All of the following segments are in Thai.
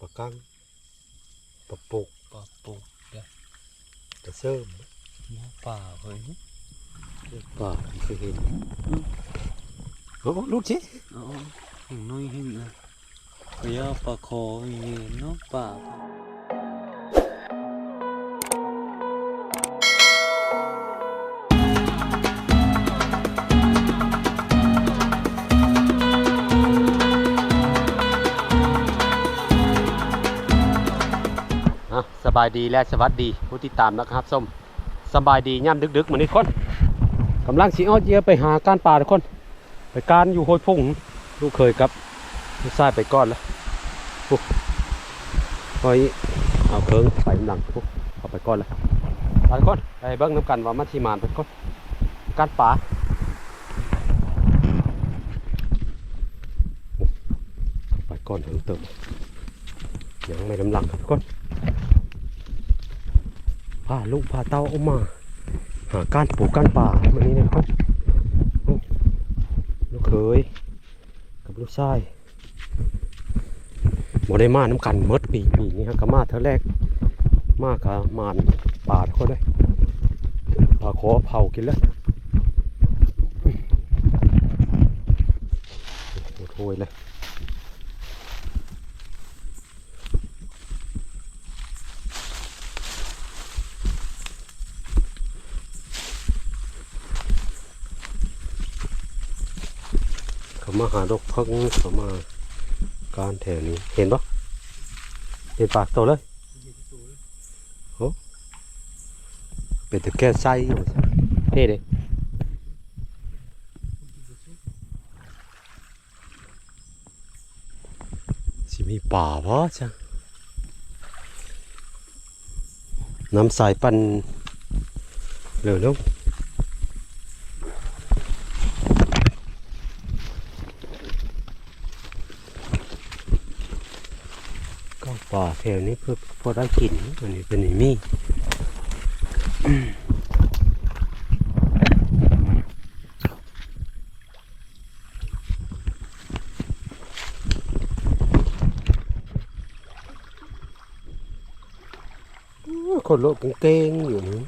ปลากังปลาปุกปลาปุกเด้อปลาเสื่อมหม้อป่าเฮ้ยปลาเคยเห็นโอ้ลูกชิอ๋อหิงน้อยหิงอะพยาปลาคออย่างเงี้ยเนาะป่า บายดีและสวัสดีผู้ติดตามนะครับส้มสบายดีย่ำดึกๆเหมือนนี้คนกำลังสีอ้อเยียไปหาการป่าทุกคน ไปการอยู่โฮยพุ่งลูกเคยครับลูกชายไปก้อนแล้วปุ๊บเอาเครื่องไปหลังปุ๊บเอาไปก้อนแล้วไปทุกคนไปเบิ้งน้ำกันว่ามันที่มานทุกคนการป่าไปก้อนถึงเติมยังไม่ลำหลังครับทุกคน พาลูกพาเต้าออกมา หาก้านปลูกก้านป่ามันนี้นะครับลูกเขยกับลูกชายบ่ได้มาน้ำกันเมดปีปีนี้ฮะก็มาเท่าแรกมากะมานป่าทุกคนเลยปลาขอเผากินแล้วโอ้โหเลย เขามาหาดกเขาเขามาการแถวนี้เห็นปะเห็นปากโตเลยโอ้เป็นแต่แก้ไส้อยู่เท่เลยสิมีป่าวะจ้ะน้ำสายปันเร็วเร็ ป่าแถวนี้เพื่อพอได้กินอันนี้เป็นอย่างนี้โอ้ยคนโลกเก่งๆอยู่นี่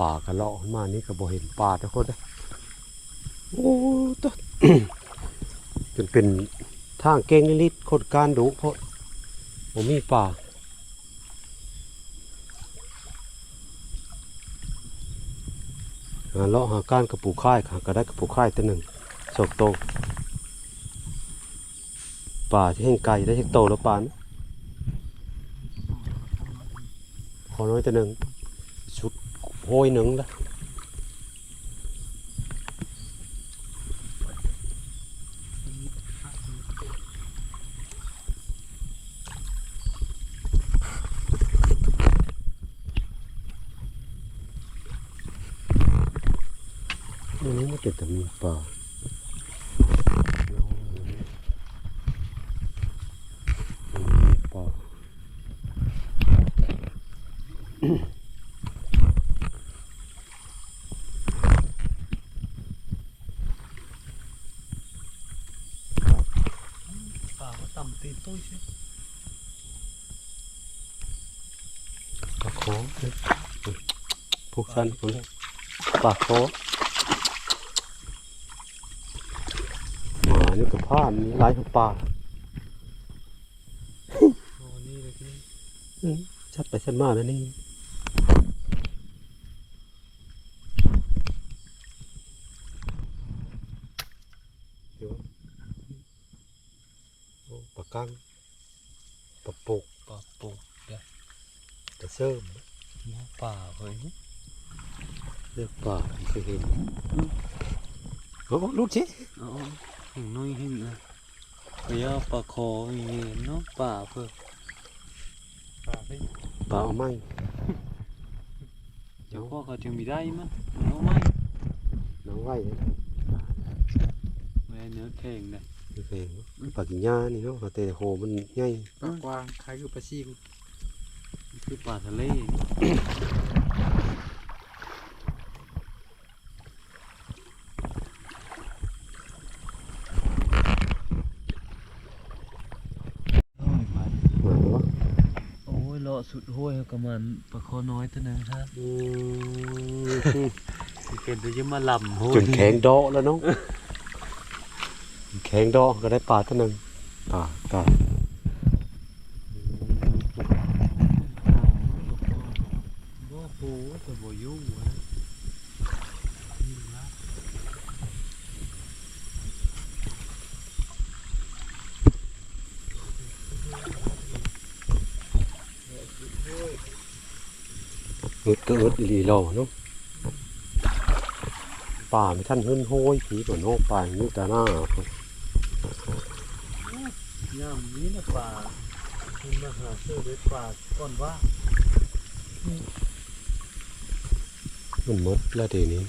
ป่ากระเลาะขึ้นมานี่ก็บ่เห็นป่าทุกคนเลยโอ้ตะจนเป็นทางเก่งลิดๆคนการดุเพราะผมมีป่าหาเลาะหาก้านกระปูค่ายหาก็ได้กระปูค่ายตัวหนึ่งโศกโตป่าที่แห่งไก่ได้เช็กโตแล้วป่านขอน้อยตัวหนึ่ง โหยหนึ่งละอันนี้มันเกิดแต่มีป่ามีป่าป่า ต่ำตีตุ้ยใช่ปลาโคพวกสั้นคนปลาโคหมานี่ก็ผ่านมีหลายของปลาโอ้นี่เลยที่อืมชัดไปชัดมาแล้วนี่เดี๋ยวโอ้ปลา กังปลาปุกปลาปุกเด้อปลาเสื่อมหม้อป่าเฮ้ยเลือกปลาเคยเห็นโอ้ลูกชิอ๋อหิงน้อยหิงอะพยาปลาคออย่างเงี้ยเนาะป่าเพื่อป่าเฮ้ยปลาเอาไม้เจ้าพ่อเขาจะมีได้มั้งมันเอาไหมน้องไว้เลยแม่เนื้อแข็งนะโอเคปลากินยานี่เนาะแต่โหมันใหญ่ปลากวางขายอยู่ปลาซิวมันคือปลาทะเลหมาบ่โอ้ยเลาะสุดห้วยกับมันปลาคอน้อยตัวนึงครับอืมเป็นตัวจะมาลำโหจนแข็งดอกแล้วเนาะ แข็งดอกก็ได้ปลาตัวหนึงปลาปลาอึดก็อึดอีหลีรอเนาะป่าไม่ทันหึ้นโห้ยผีตัวโนป่าอยู่แต่หน้า นี้นะป่าคุณมาหาเสื้อเด็ดป่าก่อนว่ามันหมดแล้วเดี๋ยวนี้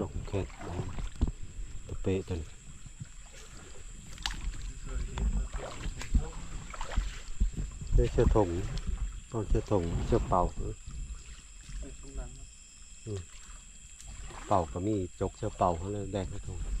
ดอกแค่ตะเปะตัวนี้เชือถงตอนเชือถงเชือเป่าเป่าก็มีจกเชือเป่าเขาเลยแดงกระทง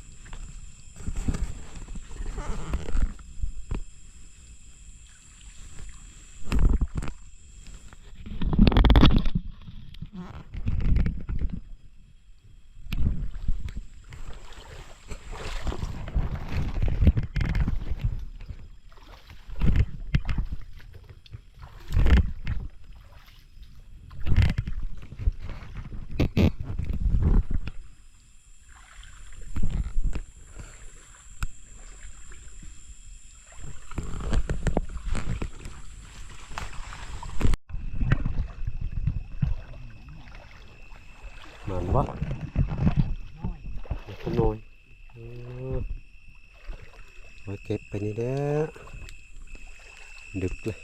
มันวะขโมยเออไว้เก็บไปนี่แหละดึกเลย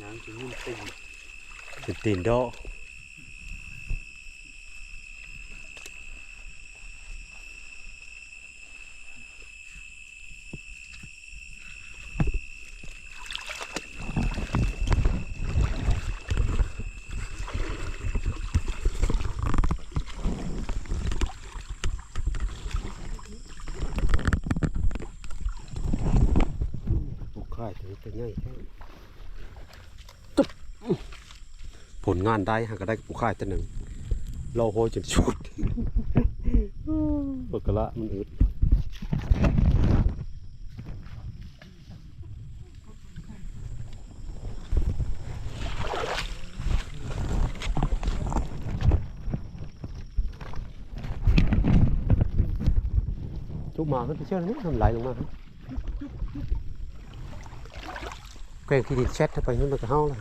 ยางจะยุ่งติ่งเป็นตีนดอกป ลูกข้ายถึงจะง่แค่ตุ๊บผลงานได้หาก็ได้ปลูกข้ายตัวหนึ่งเราโหยจนชุดปกละมันอึดจุกมาขึ้นไปเชื่อนี่ทำไหลลงมา ครับแกงที่ดินแชทเข้าไปนั่นมันก็เฮาเลย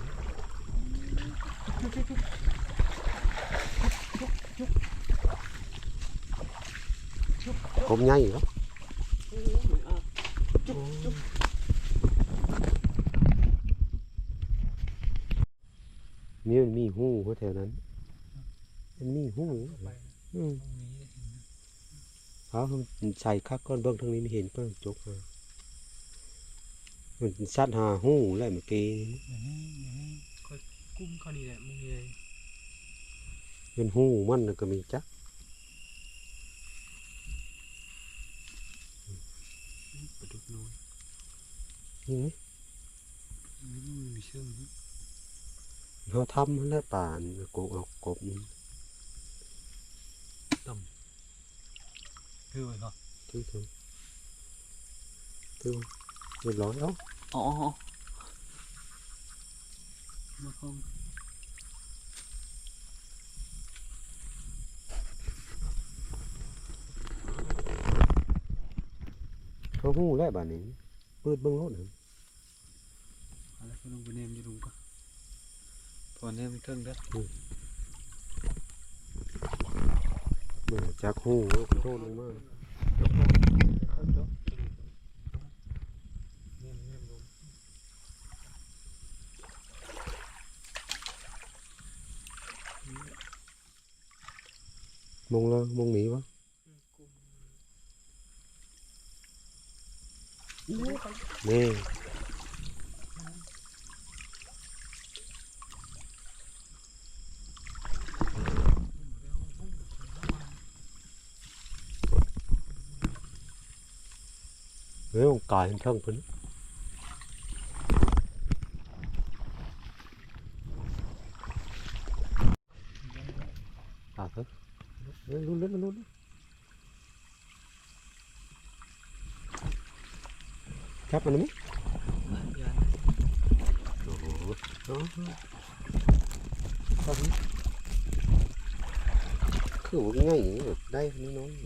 ผมใหญ่เหรอนี่มันมีหูเขาแถวนั้น มันมีหูอืมเขาใส่คักก้อนเบื้องทางนี้ไม่เห็นเพิ่งจกมา มันสัตว์หาหูแล้วเมื่อกี้กุ้มเขานี่แหละมึงเลยเป็นหูมันก็มีจักปลาดุกน้อยนี่ไหมไม่มีเชื่อมเขาทำแล้วป่านกบเอากบนี่ตคือไว้ก่อนถือถือถือเรียบร้อยเอ้า อ๋ออ๋ออ๋อมาคงเขาหู้แล้วบ้านนี้เปิดเบิ่งรถนะอะไรก็ลงไปเนมอยู่ลุงก็พอเนมเครื่องได้เมื่อจากหู้แล้วก็โทษลงมา มงแล้วมงหนีวะนี่เฮ้ยกายเห็นเท่งเพิ่นตาเถอะเฮ้ยลุ้นเล่นมันลุ้น จับมันไหมยันโอ้โหเอาครับคือว่าง่ายอย่างนี้แบบได้น้อยๆ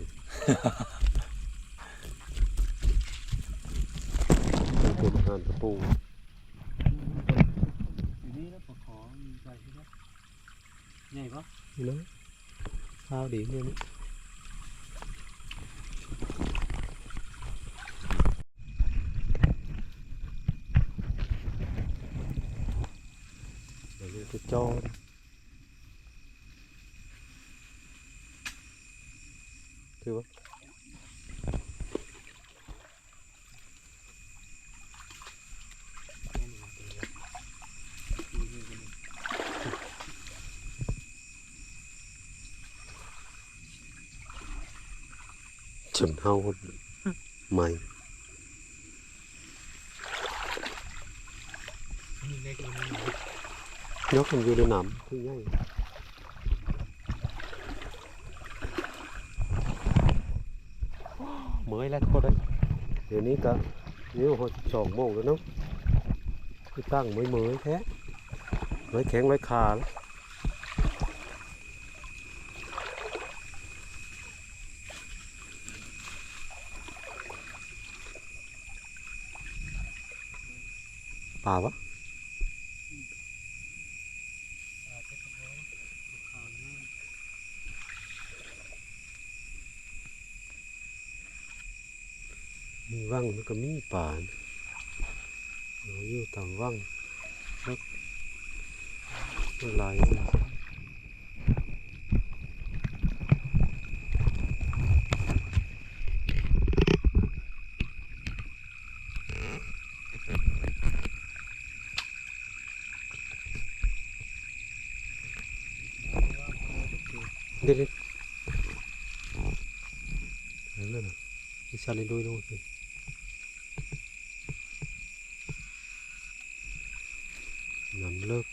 เป็นตัวอาหารตะปูอยู่นี่แล้วปะขอมีใจใช่ไหมใหญ่ปะนี่นะข้าวดีเนี่ย นะเดี๋ยวลูกจะจอดคือว่าจนเฮาใหม่ นี่เล็กกว่านี้ ยกมันอยู่ในน้ำคือง่ายเมื่อยแล้วกคนเลยเดี๋ยวนี้ก็นิ้วหดสองโมงแล้วเนาะคือตั้งเมื่อยเมื่อยแท้เมื่อยแข็งเมื่อยขาแล้วป่าวะ ขาวนั่น มีว่างมันก็มีป่านะเราอยู่ต่างว่างเล็กอะไรเนี่ยเด็ดเด็ดนั่นน่ะวิชาเล่นด้วยด้วยสิน้ำ เลิก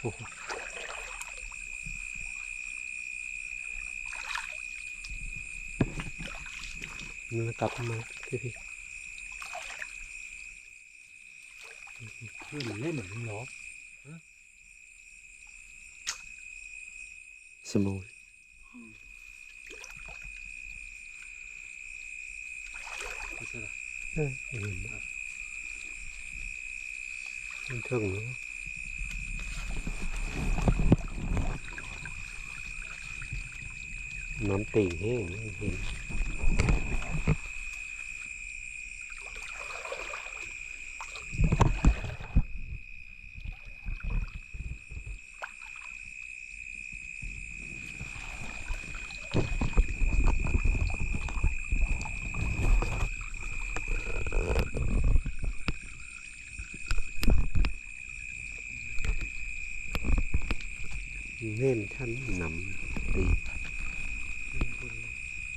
โอ้โหนี่กลับมาพี่พี่เพื่อนเล่นเหมือนมึงเหรอสมูท มันถึงเนอะน้ำตีแห้งเห็น เน่นท่านนำตี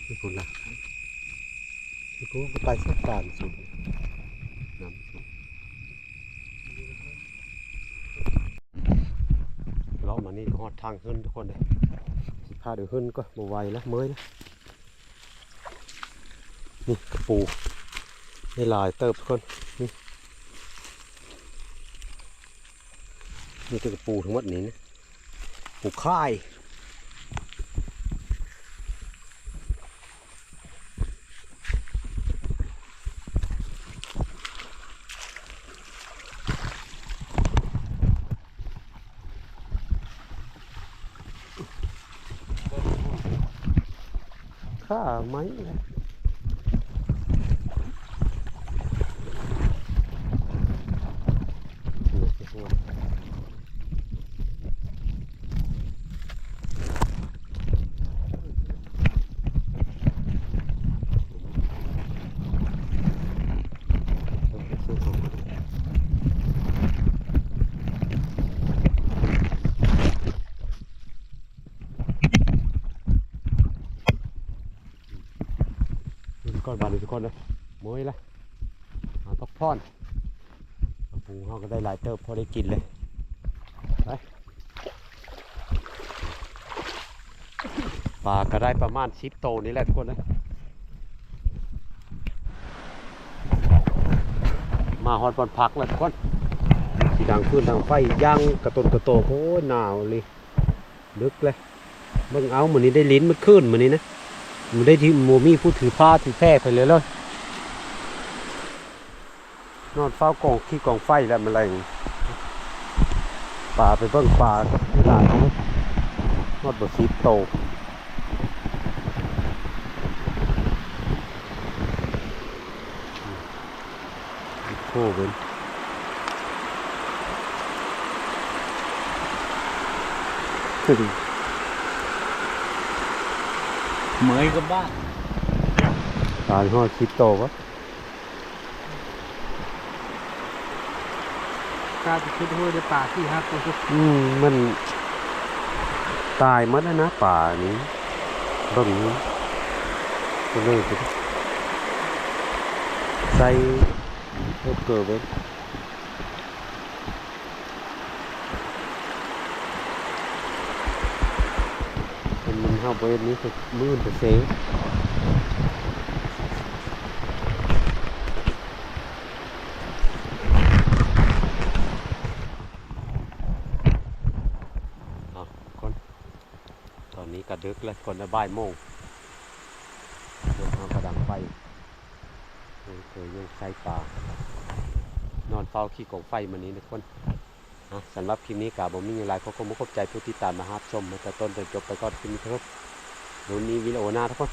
ที่พูดละที่พูดก็ไปสักการสุดนำสุดเรามานี้หอดทางขึ้นทุกคนเลยสิพาเดี๋ยวขึ้นก็บ่ไวแล้วเมื่อยแล้วนี่กระปูได้หลายเติบทุกคนนี่นี่กระปูทั้งหมดนี้นะ ปูค่าย ข้าไหมนะก่ อนบานทุกคนเลยมวยละเอาพักผ่อนปูเขาก็ได้หลายเติบพอได้กินเลยไปปลาก็ได้ประมาณสิบโตนี่แหละทุกคนนะมาฮอดบอลพักแล้วทุกคนสีดังพื้นทางไฟย่างกระตุนกระโตโอ้หนาวเลยลึกเลยเบิ่งเอาเหมือนนี้ได้ลิ้นมันขึ้นเหมือนนี้นะ มันได้ที่โมมี่ผู้ถือผ้าถือแพร่ไปเลยเลยนอนเฝ้ากองขี้กองไฟแล้วมันอะไรงป่าไปเบิ้งป่าก็ไม่ได้เขานอดบสีโตโค้เป็น เหมยกับบ้านตายหอดสิบโตวะกล้าไปคิดห้วยในป่าที่ฮักตัวทุกอืมมันตายหมดแล้วนะป่านี้เบิ่งนี้ก็เลยไปดิใส่เพิ่มเกิดไว้ เข้าไปนี้คือมืดแต่เซฟเอาคนตอนนี้กระดึกแล้วคนละบ่ายโมงเดินทางประดังไฟเคยยังใช้ปลานอนเฝ้าขี้กองไฟมันนี้นะคนอะสำหรับคลิปนี้กาบผมีอย่างไรขอขอบคุณขอบใจผู้ติดตามมารับชมมาแต่ต้นจนจบไปก็คลิปนี้ครับ วันนี้วิดีโอหน้าทุกคน